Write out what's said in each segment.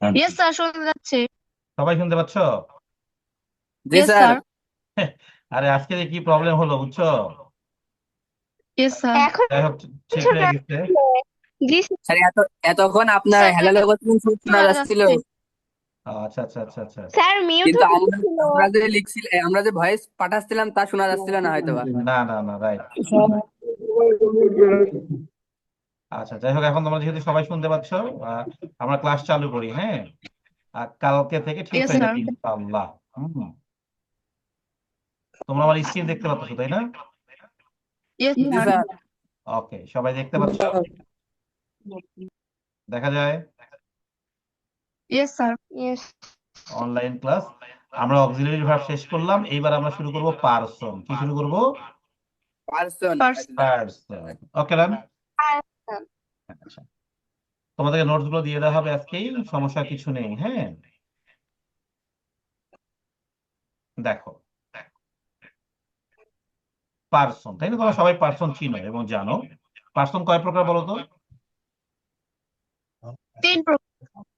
Yes sir শোনা যাচ্ছে সবাই শুনতে পাচ্ছ? জি ইয়েস স্যার। স্যার আরে আজকে কি প্রবলেম হলো বুঝছ? ইয়েস স্যার এখন যাই হোক ঠিক হয়ে গেছে। জি স্যার এত এতক্ষণ আপনার স্যার, হ্যালো করছিলেন খুব শোনা শোনা যাচ্ছিল যাচ্ছে। আচ্ছা আচ্ছা আচ্ছা আচ্ছা। স্যার মিউট কিন্তু হয়ে আমরা গেছিল আমরা যে লিখছিল আমরা যে ভয়েস পাঠাচ্ছিলাম তা শোনা যাচ্ছিল না হয়তো বা না না না রাইট আচ্ছা যাই হোক এখন তোমরা যেহেতু সবাই শুনতে পাচ্ছ আমরা ক্লাস চালু করি হ্যাঁ? কালকে থেকে ঠিক হয়ে যাবে ইনশাআল্লাহ তোমরা আমার স্ক্রিন দেখতে পাচ্ছ তাই না? ওকে সবাই দেখতে পাচ্ছ? দেখা যায়? অনলাইন ক্লাস আমরা অক্সিলারি ভার্ব শেষ করলাম এইবার আমরা শুরু করব পারসন। কি শুরু করব? পার্সন. Person okay run. আচ্ছা। তোমাদেরকে নোটসগুলো দিয়ে দেওয়া হবে আজকেই সমস্যা কিছু নেই হ্যাঁ? দেখো। পার্সন তাই না? তোমরা সবাই পার্সন চিনো এবং জানো। পার্সন কয় প্রকার বলো তো? তিন প্রকার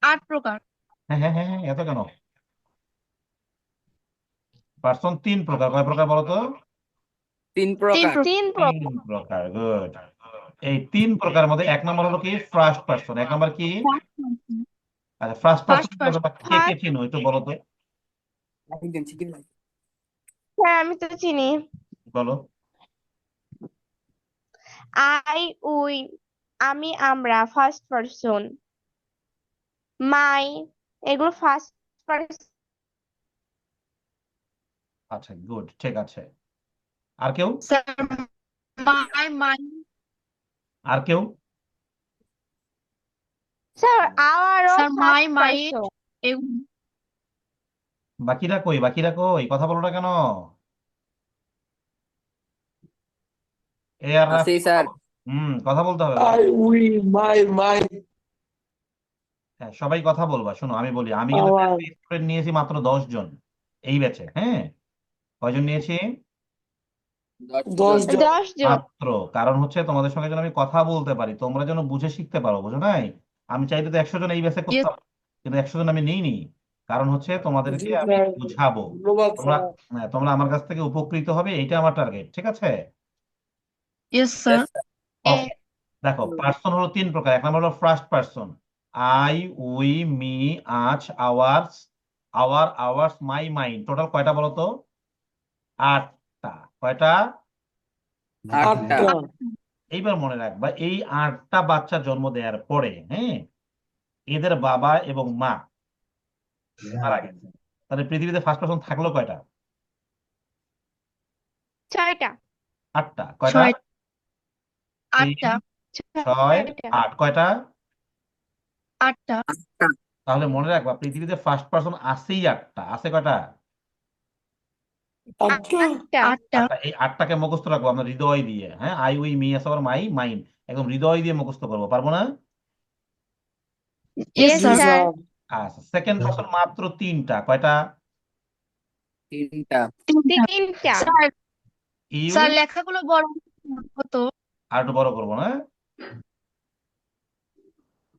আট প্রকার। হ্যাঁ হ্যাঁ হ্যাঁ হ্যাঁ এত কেন? পার্সন তিন প্রকার কয় প্রকার বলো তো? তিন প্রকার। তিন প্রকার। গুড এই তিন প্রকার মধ্যে এক নম্বর হলো কি? ফার্স্ট পার্সন এক নম্বর কি? আচ্ছা ফার্স্ট পার্সন. কে কে চিনো একটু বলো তো। হ্যাঁ আমি তো চিনি। বলো। আই উই আমি আমরা ফার্স্ট পারসন মাই এগুলো ফার্স্ট পারসন আচ্ছা গুড ঠিক আছে। আর কেউ? স্যার মাই মাই আর কেউ? স্যার আওয়ারও স্যার মাই মাই বাকিরা কই? বাকিরা কই? কথা বলো না কেন? এ আর আছি স্যার। হুম কথা বলতে হবে। হ্যাঁ সবাই কথা বলবা শোনো আমি বলি আমি কিন্তু নিয়েছি মাত্র দশ জন এই ব্যাচে হ্যাঁ? কয়জন নিয়েছি? দশ জন। দশ জন। মাত্র। কারণ হচ্ছে তোমাদের সঙ্গে যেন আমি কথা বলতে পারি তোমরা যেন বুঝে শিখতে পারো বুঝো নাই? আমি চাইলে তো একশো জন এই ব্যাচে করতাম কিন্তু একশো জন আমি নিইনি। কারণ হচ্ছে তোমাদেরকে আমি বুঝাবো। ধন্যবাদ তোমরা স্যার। হ্যাঁ, তোমরা আমার কাছ থেকে উপকৃত হবে এইটা আমার টার্গেট ঠিক আছে? ইয়েস স্যার Okay, দেখো পার্সন হলো তিন প্রকার। এক নম্বর হলো first person I we me us ours our ours my mine total কয়টা বলো তো আটটা কয়টা? এইবার মনে রাখবা এই আটটা বাচ্চা জন্ম দেওয়ার পরে হ্যাঁ এদের বাবা এবং মা মারা গেছে। তাহলে পৃথিবীতে ফার্স্ট পার্সন থাকল কয়টা? ছয়টা। আটটা। কয়টা? ছয় আটটা। ছয় আট। কয়টা? আটটা। তাহলে মনে রাখবা পৃথিবীতে ফার্স্ট পার্সন আছেই আটটা। আছে কয়টা আটটা আটটা আটটা আটটা এই আটটাকে মুখস্থ রাখব আমরা হৃদয় দিয়ে হ্যাঁ? আই উই মি আবার মাই মাইন্ড একদম হৃদয় দিয়ে মুখস্থ করব পারব না. আচ্ছা সেকেন্ড পার্সন মাত্র তিনটা কয়টা? তিনটা। তিনটা। স্যার লেখাগুলো বড় হতো আর একটু বড় করব না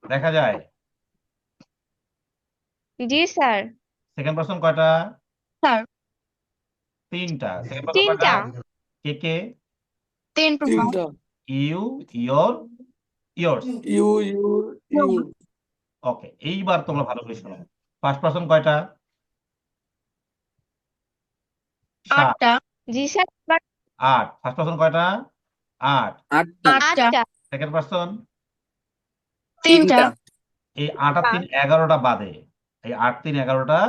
দেখা যায়। জি স্যার সেকেন্ড পার্সন কয়টা? স্যার তিনটা। তিনটা। কে কে? তিন you yours. You you you okay এইবার তোমরা ভালো করে শোনো। ফার্স্ট পার্সন কয়টা? আটটা। জি স্যার আট। ফার্স্ট পার্সন কয়টা? আট। আটটা। সেকেন্ড পার্সন তিনটা। এই আট আর তিন এগারোটা বাদে। এই আট তিন এগারোটা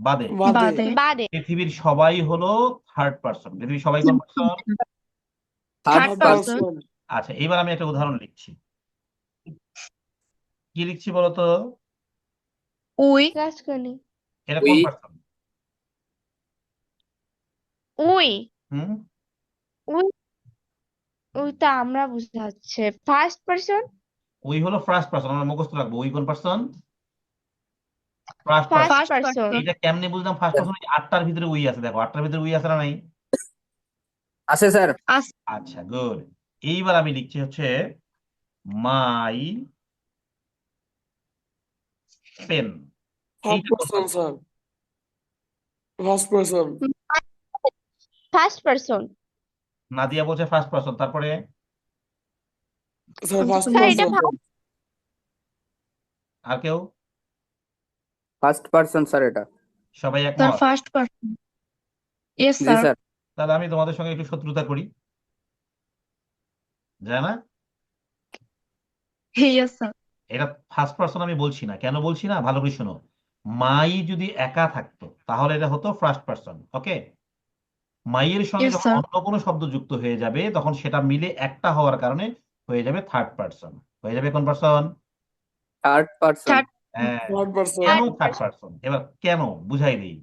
বাদে। বাদে। বাদে। পৃথিবীর সবাই হলো থার্ড পার্সন পৃথিবীর সবাই কোন পার্সন থার্ড Third পার্সন. আচ্ছা এবার আমি একটা উদাহরণ লিখছি। কি লিখছি বলতো? উই। কাজ করি এটা কোন পার্সন উই। হুম? ওই তো আমরা বুঝাচ্ছে। ফার্স্ট পারসন ওই হলো ফার্স্ট পার্সন আমরা মুখস্থ রাখব। ওই কোন person first person first First person person. এইটা কেমনে বুঝলাম? ফার্স্ট পার্সন আটটার ভিতরে উই আছে দেখো আটটার ভিতরে উই আছে না নাই? আছে স্যার। আচ্ছা গুড এইবার আমি লিখছি হচ্ছে my pen. First person Nadia বলছে ফার্স্ট পারসন তারপরে? স্যার এটা person. আর কেউ? ফার্স্ট পার্সন স্যার এটা। সবাই স্যার একমত ফার্স্ট পারসন ইয়েস জি স্যার স্যার তাহলে আমি তোমাদের সঙ্গে একটু শত্রুতা করি। যায় না ইয়েস স্যার এটা ফার্স্ট পারসন আমি বলছি না। কেন বলছি না? ভালো করে শোনো। মাই যদি একা থাকতো তাহলে এটা হতো ফার্স্ট পারসন ওকে মাইয়ের সঙ্গে Yes, যখন sir. অন্য কোনো শব্দ যুক্ত হয়ে যাবে তখন সেটা মিলে একটা হওয়ার কারণে হয়ে যাবে থার্ড পারসন হয়ে যাবে কোন পারসন থার্ড পার্সন Third- হ্যাঁ Third person. কেন থার্ড পারসন এবার কেন? বুঝাই দিই।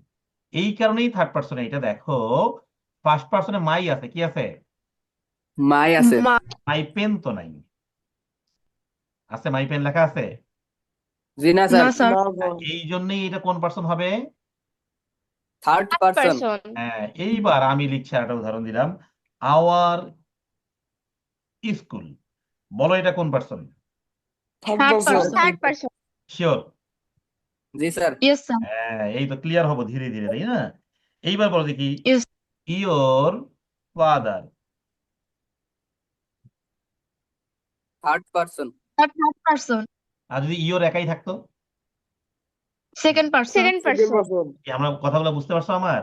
এই কারণেই থার্ড পারসনে এটা দেখো ফার্স্ট পারসনে মাই আছে কি আছে? মাই আছে। মাই পেন তো নাই। আছে মাই পেন লেখা আছে? জি না স্যার. এই জন্যই এটা কোন পারসন হবে? থার্ড পারসন হ্যাঁ এইবার আমি লিখছি আর একটা উদাহরণ দিলাম। আওয়ার স্কুল বলো এটা কোন person person. Third person sure জি স্যার। ইয়েস স্যার হ্যাঁ এই তো ক্লিয়ার হব ধীরে ধীরে তাই না? এইবার বলো দেখি. Your father third person third person আর যদি ইয়োর একাই থাকতো? Second person second Second person কি আমরা কথাগুলো বুঝতে পারছ আমার?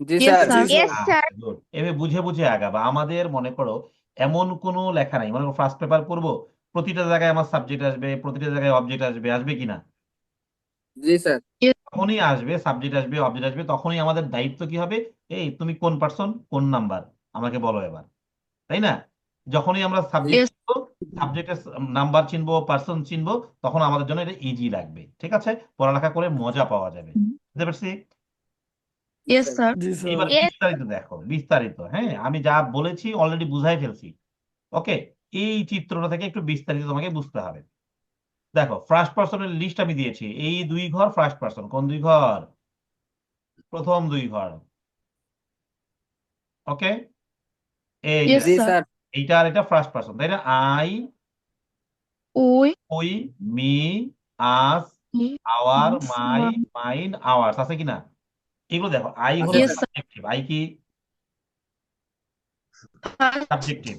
জি স্যার ইয়েস স্যার। এভাবে বুঝে বুঝে আগাবা। আমাদের মনে করো এমন কোনো লেখা নাই। মনে করো ফার্স্ট পেপার পড়ব প্রতিটা জায়গায় আমার সাবজেক্ট আসবে প্রতিটা জায়গায় অবজেক্ট আসবে আসবে কিনা জি স্যার। যখনই আসবে সাবজেক্ট আসবে অবজেক্ট আসবে তখনই আমাদের দায়িত্ব কি হবে? এই তুমি কোন পার্সন কোন নাম্বার আমাকে বলো এবার। তাই না? যখনই আমরা সাবজেক্ট সাবজেক্টের নাম্বার চিনবো পার্সন চিনবো তখন আমাদের জন্য এটা ইজি লাগবে। ঠিক আছে? পড়ালেখা করে মজা পাওয়া যাবে। বুঝতে পারছি. এবার বিস্তারিত দেখো বিস্তারিত। হ্যাঁ আমি যা বলেছি অলরেডি বুঝাই ফেলছি। ওকে এই চিত্রটা থেকে একটু বিস্তারিত তোমাকে বুঝতে হবে। দেখো ফার্স্ট পার্সনের লিস্ট আমি দিয়েছি। এই দুই ঘর ফার্স্ট পার্সন কোন দুই ঘর? প্রথম দুই ঘর। ওকে এই এইটা আর এটা ফার্স্ট পার্সন তাই না? আই উই ওই me us our my mine ours আছে কিনা? এগুলো দেখো আই হলো সাবজেক্টিভ আই কি? সাবজেক্টিভ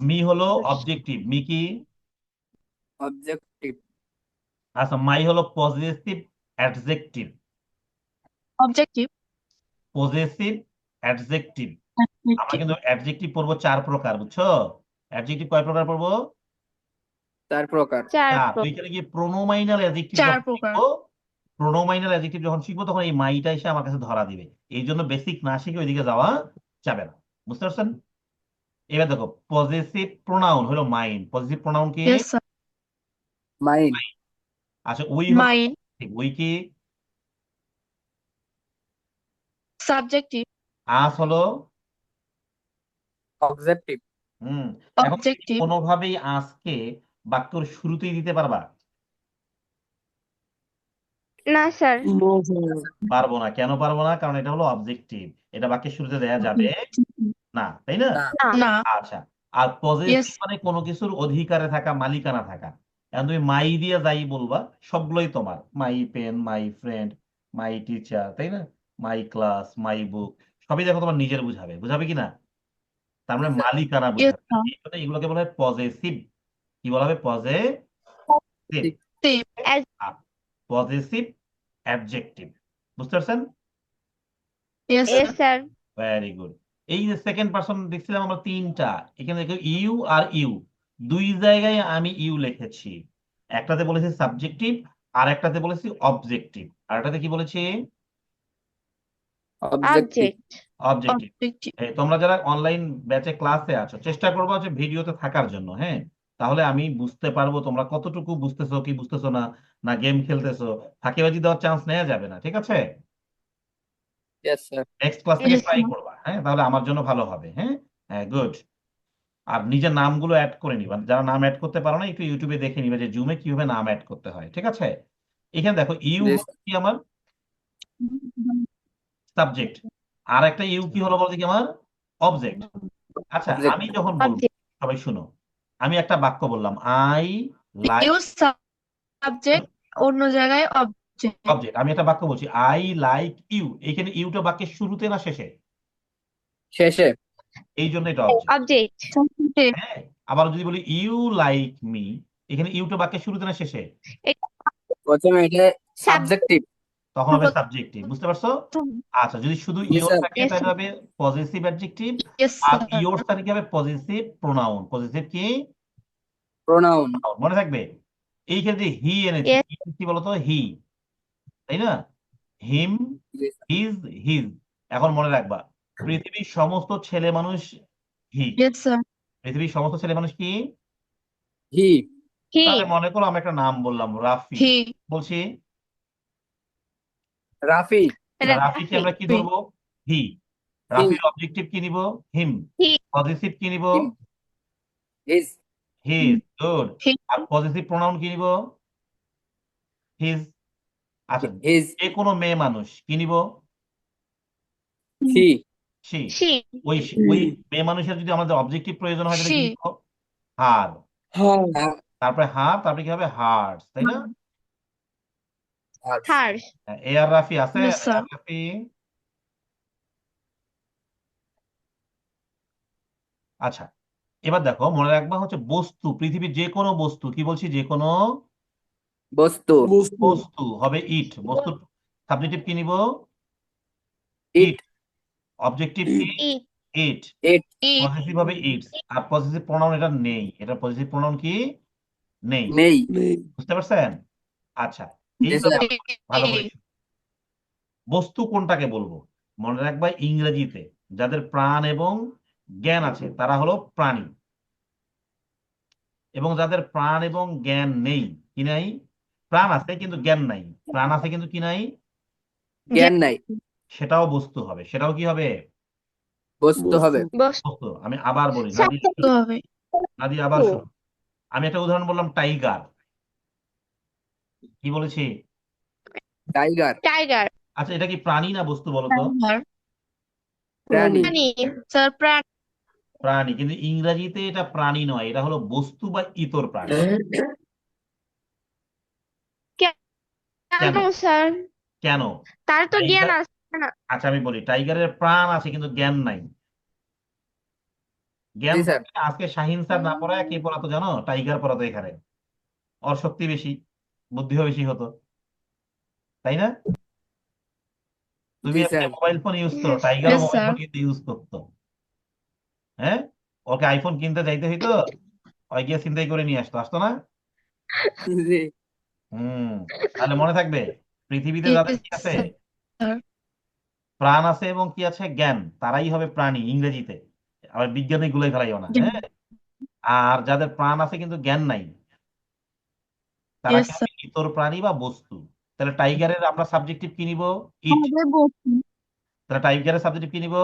মি হলো অবজেক্টিভ মি কি? অবজেক্টিভ আচ্ছা মাই হলো positive adjective objective positive adjective আমরা কিন্তু অ্যাডজেক্টিভ পড়ব চার প্রকার বুঝছ? অ্যাডজেক্টিভ কয় প্রকার পড়ব? চার প্রকার। চার তো এখানে গিয়ে প্রোনোমাইনাল অ্যাডজেক্টিভ চার যখন প্রকার। শিখব প্রোনোমাইনাল অ্যাডজেক্টিভ যখন শিখব তখন এই মাইটা এসে আমার কাছে ধরা দিবে। এই জন্য বেসিক না শিখে ওইদিকে যাওয়া যাবে না। বুঝতে পারছেন? এবার দেখো পজিটিভ প্রোনাউন হলো মাইন পজিটিভ প্রোনাউন কি? মাইন আচ্ছা উই মাইন উই কি? সাবজেক্টিভ আস হলো? অবজেক্টিভ হুম। এখন অবজেক্টিভ কোনোভাবেই আজকে বাক্যর শুরুতেই দিতে পারবা? না স্যার। পারব না। কেন পারব না? কারণ এটা হলো অবজেক্টিভ এটা বাক্যের শুরুতে দেয়া যাবে। না তাই না? আচ্ছা আর Yes. মানে কোনো কিছুর অধিকারে থাকা মালিকানা থাকা। এখন তুমি মাই দিয়ে যাই বলবা সবগুলোই তোমার। My pen my friend my teacher তাই না? মাই ক্লাস মাই বুক সবই দেখো তোমার নিজের বুঝাবে। বুঝাবে কি না? তার মানে মালিকানা বুঝাবে। এগুলোকে বলা হয় পজেসিভ কি বলা হবে? পজেসিভ পজিটিভ অ্যাডজেক্টিভ বুঝতে পারছেন? ইয়েস স্যার ভেরি গুড এই যে সেকেন্ড পারসন দেখছিলাম আমরা তিনটা এখানে দেখো ইউ আর ইউ। দুই জায়গায় আমি ইউ লিখেছি। একটাতে বলেছি সাবজেক্টিভ আর একটাতে বলেছি অবজেক্টিভ আর একটাতে কি বলেছি? অবজেক্টিভ অবজেক্ট অবজেক্টিভ অবজেক্টিভ তোমরা যারা অনলাইন ব্যাচে ক্লাসে আছো চেষ্টা করব যে ভিডিওতে থাকার জন্য হ্যাঁ? তাহলে আমি বুঝতে পারব তোমরা কতটুকু বুঝতেছো কি বুঝতেছো না না গেম খেলতেছো। ফাঁকিবাজি দেওয়ার চান্স নেওয়া যাবে না ঠিক আছে? নেক্সট ক্লাস থেকে ট্রাই করবা হ্যাঁ? তাহলে আমার জন্য ভালো হবে হ্যাঁ? হ্যাঁ গুড আর নিজের নামগুলো অ্যাড করে নিবা। যারা নাম অ্যাড করতে পারো না একটু ইউটিউবে দেখে নিবে যে জুমে কীভাবে নাম অ্যাড করতে হয় ঠিক আছে? এখানে দেখো ইউ কি আমার? সাবজেক্ট আর একটা ইউ কি হলো বলতে কি আমার? অবজেক্ট আচ্ছা আমি যখন বলব সবাই শুনো। আমি একটা বাক্য বললাম আই লাইক ইউ সাবজেক্ট অন্য জায়গায় অবজেক্ট অবজেক্ট আমি একটা বাক্য বলছি আই লাইক ইউ এইখানে ইউটা বাক্যের শুরুতে না শেষে? শেষে। এই জন্য এটা অবজেক্ট হ্যাঁ আবার যদি বলি ইউ লাইক মি এখানে ইউটা বাক্যের শুরুতে না শেষে? প্রথমে এটা সাবজেক্টিভ তখন হবে সাবজেক্টিভ বুঝতে পারছ? আচ্ছা যদি শুধু sir. থাকে তাহলে হবে পজিটিভ অ্যাডজেক্টিভ আর ইওর থাকে কি হবে পজিটিভ প্রোনাউন পজিটিভ কি? প্রোনাউন মনে থাকবে? এইখানে যে হি এনেছি কি বলতো? হি তাই না? হিম হিজ হিজ এখন মনে রাখবা পৃথিবীর সমস্ত ছেলে মানুষ হি পৃথিবীর সমস্ত ছেলে মানুষ কি? হি তাহলে মনে করো আমি একটা নাম বললাম রাফি। বলছি? রাফি। রাফিকে আমরা কি ধরবো হি রাফির অবজেক্টিভ কি নিব? হিম পজিটিভ কি নিব? হিজ হিজ গুড আর পজিটিভ প্রোনাউন কি নিব? হিজ আচ্ছা যে কোনো মেয়ে মানুষ কি নিব? সি. ওই ওই মেয়ে মানুষের যদি আমাদের অবজেক্টিভ প্রয়োজন হয় তাহলে কি. নিব? হার. তারপরে হার তারপরে কি হবে? হার্টস তাই না? Her. এ আর রাফি আছে? Yes, sir. আর রাফি? আচ্ছা এবার দেখো মনে রাখবা হচ্ছে বস্তু পৃথিবীর যে কোনো বস্তু কি বলছি? যে কোনো বস্তু। বস্তু। হবে ইট। বস্তু সাবজেক্টিভ কি নিব? ইট। অবজেক্টিভ কি? ইট। ইট। পজিটিভ হবে ইটস আর পজিটিভ প্রোনাউন এটা নেই। এটা পজিটিভ প্রোনাউন কি? নেই। নেই। বুঝতে পারছেন? আচ্ছা ভালো করে বস্তু কোনটাকে বলব? মনে রাখবা ইংরেজিতে যাদের প্রাণ এবং জ্ঞান আছে তারা হলো প্রাণী। এবং যাদের প্রাণ এবং জ্ঞান নেই কি নাই? প্রাণ আছে কিন্তু জ্ঞান নাই। প্রাণ আছে কিন্তু কি নাই? জ্ঞান নাই। সেটাও বস্তু হবে। সেটাও কি হবে? বস্তু হবে। বস্তু। আমি আবার বলি. নাদি হবে। নাদি আবার শুনুন আমি একটা উদাহরণ বললাম টাইগার। কি বলেছি? টাইগার। Tiger. আচ্ছা এটা কি প্রাণী না বস্তু বলো তো প্রাণী। স্যার প্রাণ। প্রাণী। কিন্তু ইংরেজিতে এটা প্রাণী নয় এটা হলো বস্তু বা ইতর প্রাণী। কেন? স্যার? কেন? তার তো জ্ঞান আছে আচ্ছা আমি বলি টাইগারের প্রাণ আছে কিন্তু জ্ঞান নাই। জ্ঞান জি, স্যার। আজকে শাহিন স্যার না পড়ায় কে পড়াতো জানো? টাইগার পড়াতো এখানে। ওর শক্তি বেশি বুদ্ধিও বেশি হতো। তাই না? তুমি জি, স্যার। মোবাইল ফোন ইউজ করো tiger Yes, mobile sir. Phone কিন্তু ইউজ করতো। হ্যাঁ? ওকে আইফোন কিনতে যাইতে হইতো ওই গিয়ে চিন্তাই করে নিয়ে আসতো। আসতো না? জি। হুম তাহলে মনে থাকবে পৃথিবীতে যাদের কি আছে? প্রাণ আছে এবং কি আছে? জ্ঞান তারাই হবে প্রাণী ইংরেজিতে। আবার বিজ্ঞানে গুলাই ফেলাইও না হ্যাঁ? আর যাদের প্রাণ আছে কিন্তু জ্ঞান নাই তারা Yes, ইতর প্রাণী বা বস্তু। তাহলে টাইগারের আমরা সাবজেক্টিভ কি নিব? ইট বস্তু। তাহলে টাইগারের সাবজেক্টিভ কি নিব?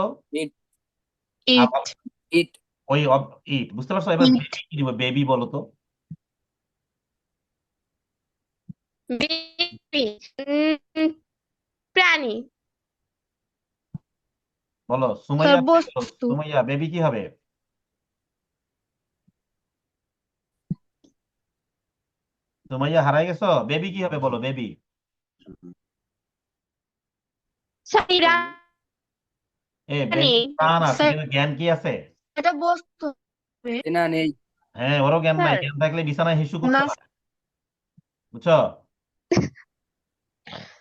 আবার ইট ওই ইট বুঝতে পারছ? এবার. বেবি কি নিব? বেবি বলো তো। প্রাণী। বলো সুমাইয়া সুমাইয়া বেবি কি হবে? সুমাইয়া হারাই গেছো? বেবি কি হবে বলো বেবি এ প্রাণ। আছে জ্ঞান কি আছে? এটা বস্তু। না নেই। হ্যাঁ ওরও জ্ঞান নাই জ্ঞান থাকলে বিছানায় হিসু করতে পারে। বুঝছ?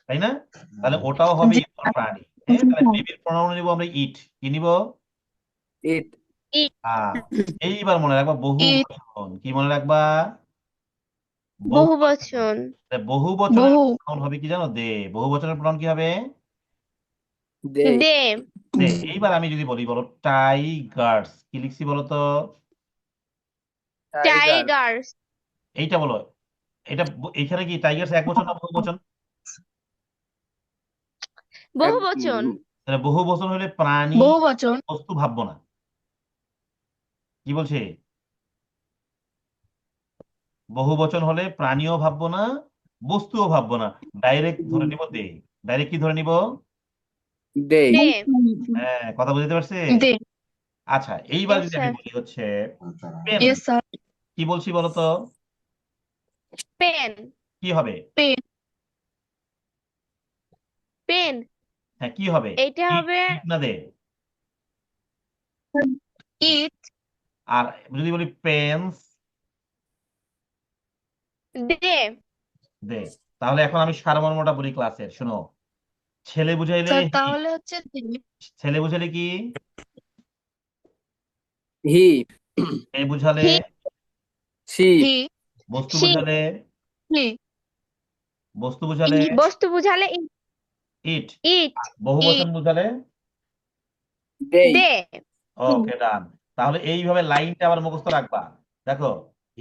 তাই না? তাহলে ওটাও হবে। প্রাণী। হ্যাঁ তাহলে বেবির প্রণাম নিব আমরা ইট কি নিব? ইট এইবার মনে রাখবা বহু. বচন। কি মনে রাখবা? বহু বচন। বহু বচনের প্রণাম হবে কি জানো? দে। বহু বচনের প্রণাম কি হবে? দে। দে। দে। এইবার আমি যদি বলি বলো টাইগার্স কি লিখছি বলো তো? টাইগার টাইগার এইটা বলো। এটা এখানে কি টাইগার্স এক বচন না বহু বচন? বহু বচন তাহলে বহু বচন হলে প্রাণী বহু বচন বস্তু ভাববো না। কি বলছে? বহু বচন হলে প্রাণীও ভাববো না বস্তুও ভাববো না। ডাইরেক্ট ধরে নিব দে। ডাইরেক্ট কি ধরে নিব? দে। হ্যাঁ কথা বুঝতে পারছি? আচ্ছা এইবার যদি আমি বলি হচ্ছে পেন কি বলছি বলতো? পেন কি হবে? পেন হ্যাঁ কি হবে? ইট হবে না দে ইট আর যদি বলি পেন্স দে। দে। তাহলে এখন আমি সারমর্মটা বলি ক্লাসের শোনো। ছেলে বুঝাইলে তাহলে হচ্ছে ছেলে বুঝাইলে কি? হি মেয়ে বুঝালে? সি বস্তু বুঝালে? বস্তু বুঝালে? বস্তু বুঝালে ইট ইট বহুবচন বুঝালে? দে ওকে ডান তাহলে এইভাবে লাইনটা আবার মুখস্থ রাখবা। দেখো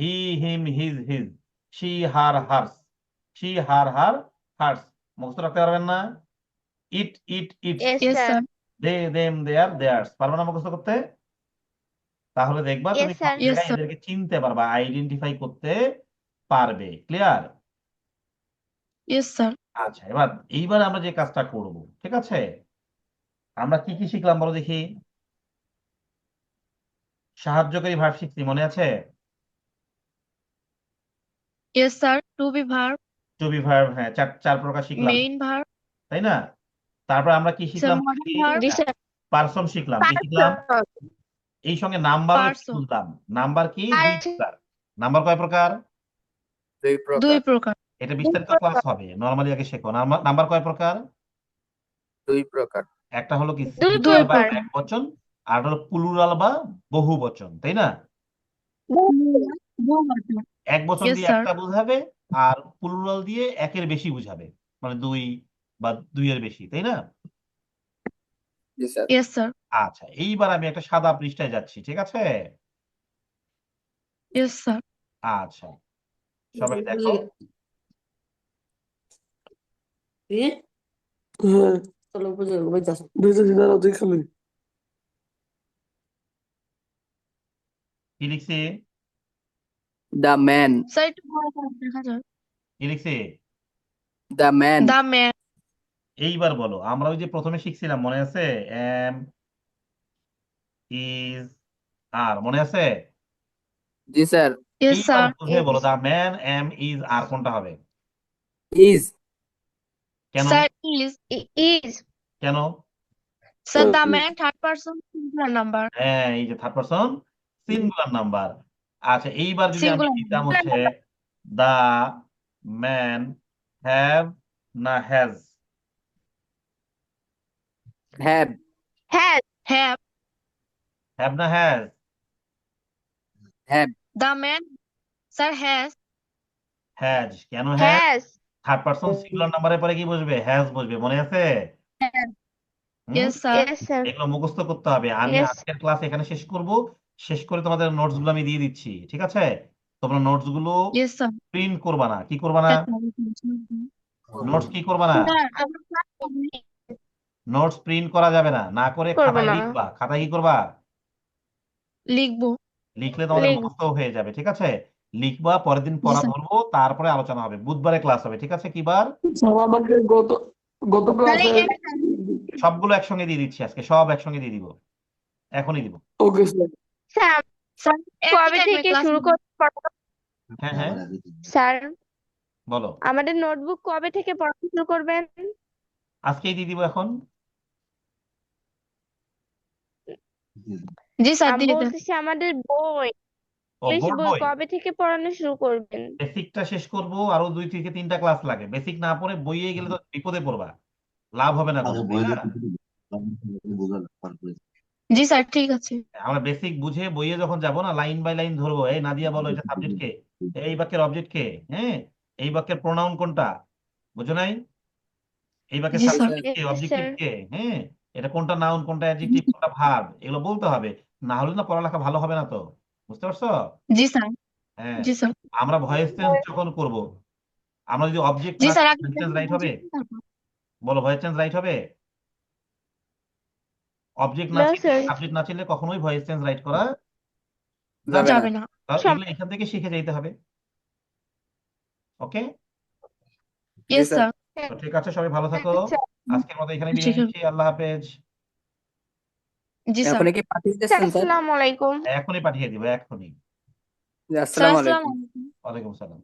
he him his his she her hers she her her hers মুখস্থ রাখতে পারবেন না? It it sir they them their theirs পারবে না মুখস্থ করতে? তাহলে দেখবা তুমি. এদেরকে চিনতে পারবা আইডেন্টিফাই করতে পারবে। ক্লিয়ার ইয়েস স্যার আচ্ছা এবার এইবার আমরা যে কাজটা করব ঠিক আছে? আমরা কি কি শিখলাম বলো দেখি? সাহায্যকারী ভার্ব শিখছি মনে আছে? Yes sir to be verb to be verb হ্যাঁ চার চার প্রকার শিখলাম। মেইন ভার্ব তাই না? তারপর আমরা কি শিখলাম? পার্সন শিখলাম কি শিখলাম? এই সঙ্গে নাম্বার Person. নাম্বার কি? দুই প্রকার। নাম্বার কয় প্রকার দুই প্রকার। এটা বিস্তারিত ক্লাস হবে নরমালি আগে শেখো। নাম্বার কয় প্রকার? দুই প্রকার। একটা হলো কি দুই সিঙ্গুলার বা প্রকার। এক বচন আর হলো প্লুরাল বা বহু বচন তাই না? এক বচন দিয়ে একটা বুঝাবে আর প্লুরাল দিয়ে একের বেশি বুঝাবে মানে দুই বা দুইয়ের বেশি তাই না? আচ্ছা এইবার আমি একটা সাদা পৃষ্ঠায় যাচ্ছি ঠিক আছে? আচ্ছা সবাই দেখো। চলো বুঝে বুঝাস দুইটা দিন আর দুই খালি কি লিখছি? দ্য ম্যান স্যার একটু বড় করে দেখা যায় কি লিখছি? দ্য ম্যান দ্য ম্যান এইবার বলো আমরা ওই যে প্রথমে শিখছিলাম মনে আছে? এম ইজ আর মনে আছে? জি স্যার। ইয়েস এইবার স্যার বুঝে বলো the man am is are কোনটা হবে? ইজ কেন? স্যার ইজ ইজ কেন? Sir the Okay. Man third person singular number হ্যাঁ এই যে থার্ড পারসন সিঙ্গুলার নাম্বার আচ্ছা এইবার যদি আমি Singular. দিতাম হচ্ছে দা ম্যান হ্যাভ না has have has have have না has have the man sir has has কেন has has third person singular নাম্বারের পরে কি বসবে? হ্যাজ বসবে মনে আছে? এগুলো মুখস্থ করতে হবে। আমি Yes. আজকের ক্লাস এখানে শেষ করব। শেষ করে তোমাদের নোটসগুলো আমি দিয়ে দিচ্ছি ঠিক আছে? তোমরা নোটসগুলো প্রিন্ট করবা না। কি করবা না? নোটস কি করবা না? নোটস প্রিন্ট করা যাবে না। না করে করব খাতায় না। লিখবা। খাতায় কি করবা? লিখব। লিখলে তোমাদের লিখব। মুখস্থ হয়ে যাবে ঠিক আছে? লিখবা পরের দিন পড়া। ধরবো তারপরে আলোচনা হবে। বুধবারে ক্লাস হবে ঠিক আছে কি বার আমাকে গত গত ক্লাসে সবগুলো একসঙ্গে দিয়ে দিচ্ছি আজকে সব একসঙ্গে দিয়ে দিব। এখনই দিব। ওকে স্যার স্যার স্যার কবে থেকে শুরু করতে হ্যাঁ হ্যাঁ। স্যার বলো আমাদের নোটবুক কবে থেকে পড়া শুরু করবেন? আজকেই দিয়ে দিব এখন। জি স্যার দিয়ে আমাদের বই। ও বোর্ড বই বই? কবে থেকে পড়ানো শুরু করবেন? বেসিকটা শেষ করব আরও দুই থেকে তিনটা ক্লাস লাগে। বেসিক না পড়ে বইয়ে গেলে তো বিপদে পড়বা। লাভ হবে না কোনো, তাই না? জি স্যার ঠিক আছে। আমরা বেসিক বুঝে বইয়ে যখন যাব না লাইন বাই লাইন ধরবো। এই নাদিয়া বলো এটা সাবজেক্ট কে? এই বাক্যের অবজেক্ট কে? হ্যাঁ? এই বাক্যের প্রোনাউন কোনটা? বুঝো নাই? এই বাক্যের জি, স্যার। সাবজেক্ট কে অবজেক্টিভ sir. কে? হ্যাঁ? এটা কোনটা নাউন কোনটা অ্যাডজেক্টিভ কোনটা ভার্ব এগুলো বলতে হবে। না হলে না পড়ালেখা ভালো হবে না তো। বুঝতে পারছ? জি স্যার। হ্যাঁ জি স্যার। আমরা ভয়েস চেঞ্জ যখন করব আমরা যদি অবজেক্ট জি স্যার আগে চেঞ্জ রাইট হবে? বলো ভয়েস চেঞ্জ রাইট হবে? অবজেক্ট না না, সাবজেক্ট না চিনলে কখনোই ভয়েস চেঞ্জ রাইট করা যাবে যাবে না। তাহলে এখান থেকে শিখে যাইতে হবে। Okay yes sir. স্যার ঠিক আছে সবাই ভালো থাকো। আজকের মতো এখানে বিদায় নিচ্ছি। আল্লাহ হাফেজ। জি স্যার। এখনই কি পাঠিয়ে দিচ্ছেন স্যার? আসসালামু আলাইকুম এখনই পাঠিয়ে দিব এখনই। আসসালামু আসসালামু আলাইকুম আলাইকুম। ওয়ালাইকুম সালাম।